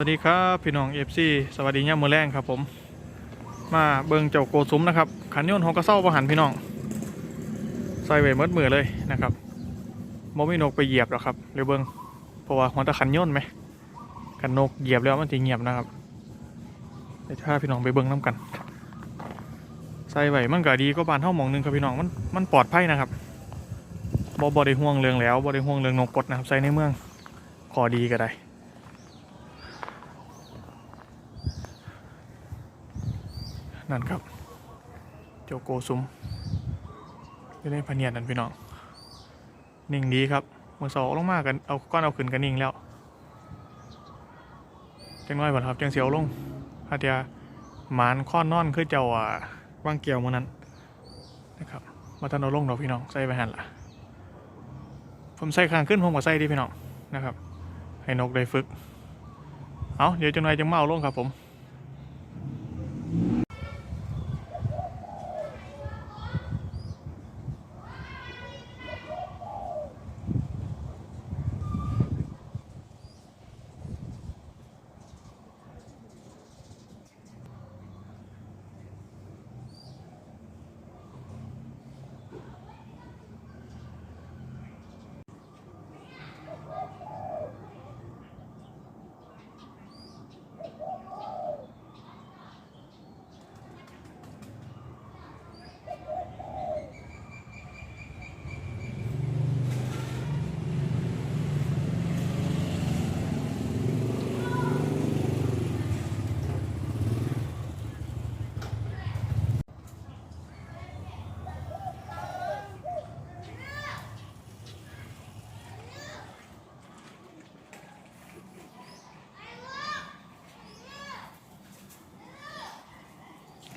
สวัสดีครับพี่น้องเอฟซีสวัสดีย่ามมือแรงครับผม มาเบิงเจ้าโกสุมนะครับขันยนต์ของกระเซ้าประหันพี่น้องใส่ไว้เมดมือเลยนะครับบ่มีนกไปเหยียบหรอกครับเรือเบิงเพราะว่าหัวตะขันยนต์ไหมกันนกเหยียบแล้วมันจะเงียบนะครับเดี๋ยวถ้าพี่น้องไปเบิงน้ำกันใส่ไว้มันก็ดีก็บานเท่าหมองหนึงครับพี่น้องมันมันปลอดภัยนะครับบ่บ่ได้ห่วงเรื่องแล้วบ่ได้ห่วงเรื่องนกกดนะครับใส่ในเมืองขอดีก็ได้ นั่นครับโจโกซุมอยู่ในพเนียดนั่นพี่น้อง นิ่งดีครับมือสองลงมากกัน เอาก้อนเอาขึ้นกันนิ่งแล้วจังน้อยบ่ครับจังเสียวลงอาจจะหมานค้อนนอนคือเจ้าอ่าวางเกี่ยวมือนั้นนะครับ มาทันเอาลงดอกพี่น้องใส่ไปหันละผมใส่ข้างขึ้นผมก็ใส่ดีพี่น้องนะครับ ให้นกได้ฝึก เอาเดี๋ยวจังหน่อยจังมาเอาลงครับผม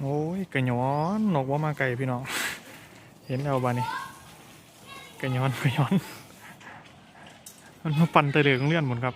โอ้ยกระย้อนนกว่ามาไกลพี่น้อง เห็นแล้วบ้านี่กระย้อนกระย้อน มันมาปั่นเตะเหลืองเลื่อนหมดครับ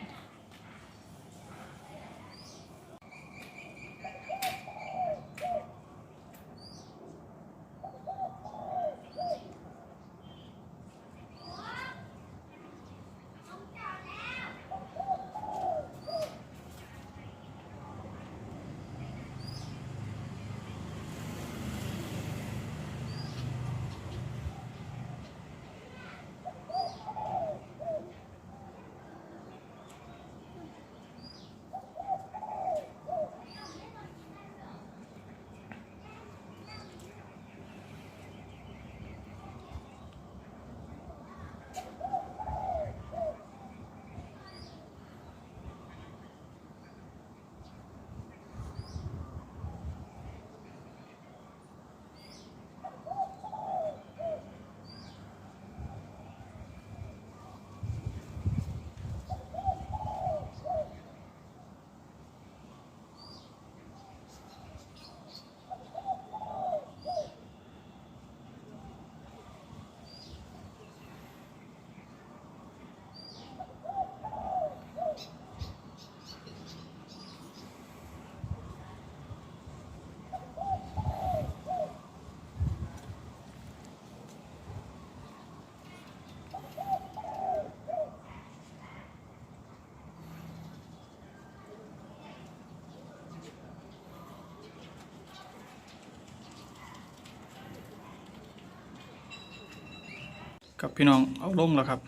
กับพี่น้องเอาลงแล้วครับ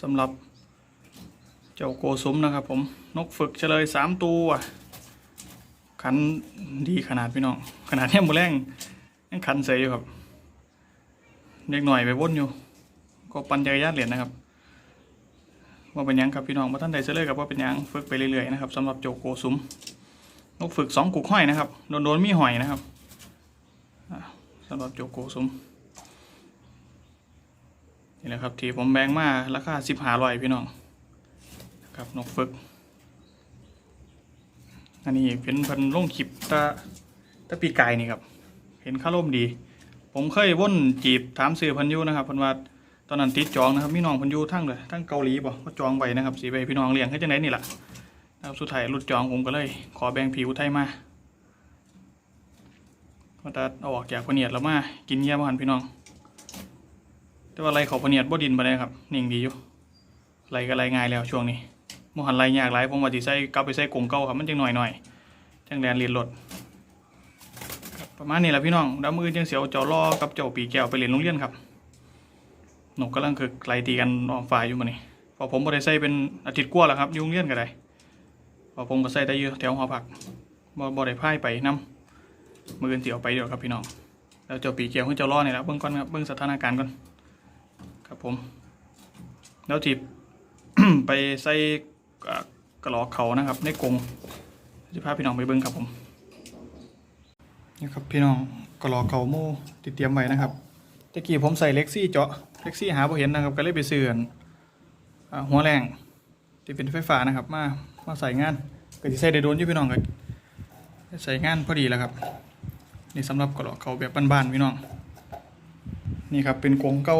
สำหรับเจ้าโกสุมนะครับ ผมนกฝึกเฉลยสามตัวขันดีขนาดพี่น้องขนาดเนี้ยหมูแรงยังขันเสียอยู่ครับเด็กหน่อยไปวนอยู่ ก็ปั่นจักรยานเหรียญนะครับว่าเป็นยังครับพี่น้องมาท่านใดเฉลยกับว่าเป็นยังฝึกไปเรื่อยๆนะครับสำหรับเจ้าโกสุมนกฝึกสองกุกห้อยนะครับโดนๆมีหอยนะครับอ่าสำหรับเจ้าโกสุม นี่แหละครับที่ผมแบงมาราคาสิบหาร้อยพี่น้องนะครับนกฝึก อันนี้เป็นพันล่งคลิปตะตะปีกายนี่ครับเห็นค่าร่มดี ผมเคยว่นจีบถามซื้อพันยูนะครับพันว่าตอนนั้นติดจองนะครับพี่น้องพันยูทั้งเลยทั้งเกาหลีบ่ก็จองไว้นะครับสีใบพี่น้องเลี้ยงให้จังไหนนี่แหละนะครับสุดท้ายรุดจองผมก็เลย ขอแบ่งผิวไทยมาก็จะเอาออกจากพเนียดแล้วมากินเยี่ยมหันพี่น้อง แต่ว่าไรเขาพเนียดบ่ดินไปเลยครับนิ่งดีอยู่ไรก็ไรง่ายแล้วช่วงนี้มหันไรยากหลายผมว่าสิใส่กลับไปใส่กงเก่าครับมันจังหน่อยหน่อยจังแดนเรียนรถประมาณนี้แหละพี่น้องดาวมือจังเสียวเจ้าล่อกับเจ้าปีแก้วไปเรียนโรงเรียนครับหนกกำลังคือไล่ตีกันออกฝ่ายอยู่มื้อนี้พอผมบ่ได้ใส่เป็นอาทิตย์กว่าแล้วครับยู่งเรียนก็ได้พอผมก็ใส่ได้อยู่แถวหอพักบ่บ่ได้พายไปนํมืออื่นสิเอาไปเดี๋ยวครับพี่น้องแล้วเจ้าปีแก้วคือเจ้าล่อนี่แหละเบิ่งก่อนครับเบิ่งสถานการณ์ก่อน ครับผม แล้วจีบไปใส่กระหลอกเขานะครับ ในกรงจะพาพี่น้องไปเบิ้งครับผมนี่ครับพี่น้องกระหลอกเขาโม่ติดเตรียมไว้นะครับตะกี้ผมใส่เล็กซี่เจาะเล็กซี่หาพอเห็นนะครับก็เลยไปซื้อนอหัวแรงที่เป็นไฟฟ้านะครับ มามาใส่งานก็จะใส่ได้โดนอยู่พี่น้องก็ใส่งานพอดีแล้วครับนี่สำหรับกระหลอกเขาแบบบ้านๆพี่น้อง นี่ครับเป็นกรงเก่า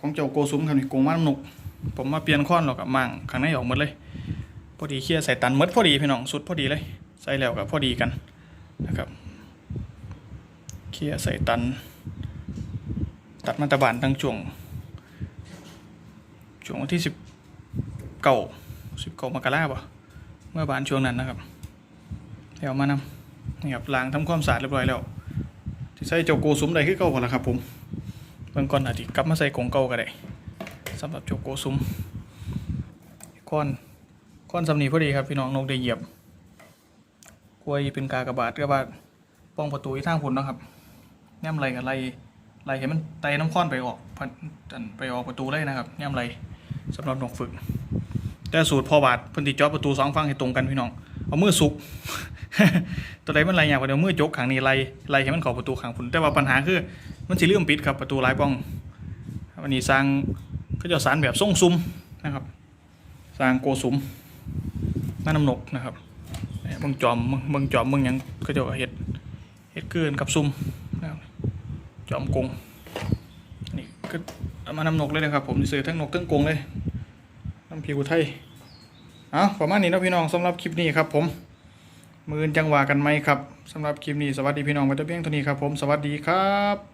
ของเจ้าโกซุ้มครับนี่กรงว่านนกผมมาเปลี่ยนค้อนหรอกกับมั่งข้างในออกหมดเลย พอดีเคลียร์ใส่ตันมดพอดีพี่น้องสุดพอดีเลย ใส่แล้วกับพอดีกันนะครับเคลียร์ใส่ตัน ตัดมาตะบานทั้งช่วงช่วงวันที่สิบเก้าสิบเก้ามกราบ่เมื่อบานช่วงนั้นนะครับเดี๋ยวมานำนี่ครับล้างทำความสะอาดเรียบร้อยแล้วที่ใส่เจ้าโกซุ้มได้คือเก่าพอแล้วครับผม เบื้องก่อนอาจจะกลับมาใส่กรงเก่าก็ได้สำหรับโจโกซุ้มก้อนก้อนสำนีพอดีครับพี่น้องนกได้เหยียบกล้วยเป็นกากระบาดกระบาดป้องประตูที่ทางผลนาะครับแนมไรกับไรไรเห็นมันไตน้ำข้อนไปออกพันไปออกประตูเลยนะครับแนมไรสำหรับนกฝึก แต่สูตรพอบาดพิ่นติจอประตูสองฝั่งให้ตรงกันพี่น้องเอามือสุกตัวใดมันไรอย่างกว่าเดียวมือจกขังนี่ไรไรให้มันข้าประตูขังผุนแต่ว่าปัญหาคือ มันสิเลื่อมปิดครับประตูหลายป้องวันนี้สร้างก็จะสารแบบทรงซุ้มนะครับ สร้างโกซุ้มหน้าน้ำนกนะครับเมืองจอมเมืองจอมเมืองยังก็จะเห็ดเห็ดเกินกับซุ้มนะครับจอมกงนี่ก็มาน้ำนกเลยนะครับ ผมซื้อทั้งนกทั้งกงเลยน้ำผิวไทยเอาประมาณนี้นะพี่น้องสำหรับคลิปนี้ครับผมมืออนจังหวะกันไหมครับสำหรับคลิปนี้สวัสดีพี่น้องไปแต่เพียงเท่านี้ครับผมสวัสดีครับ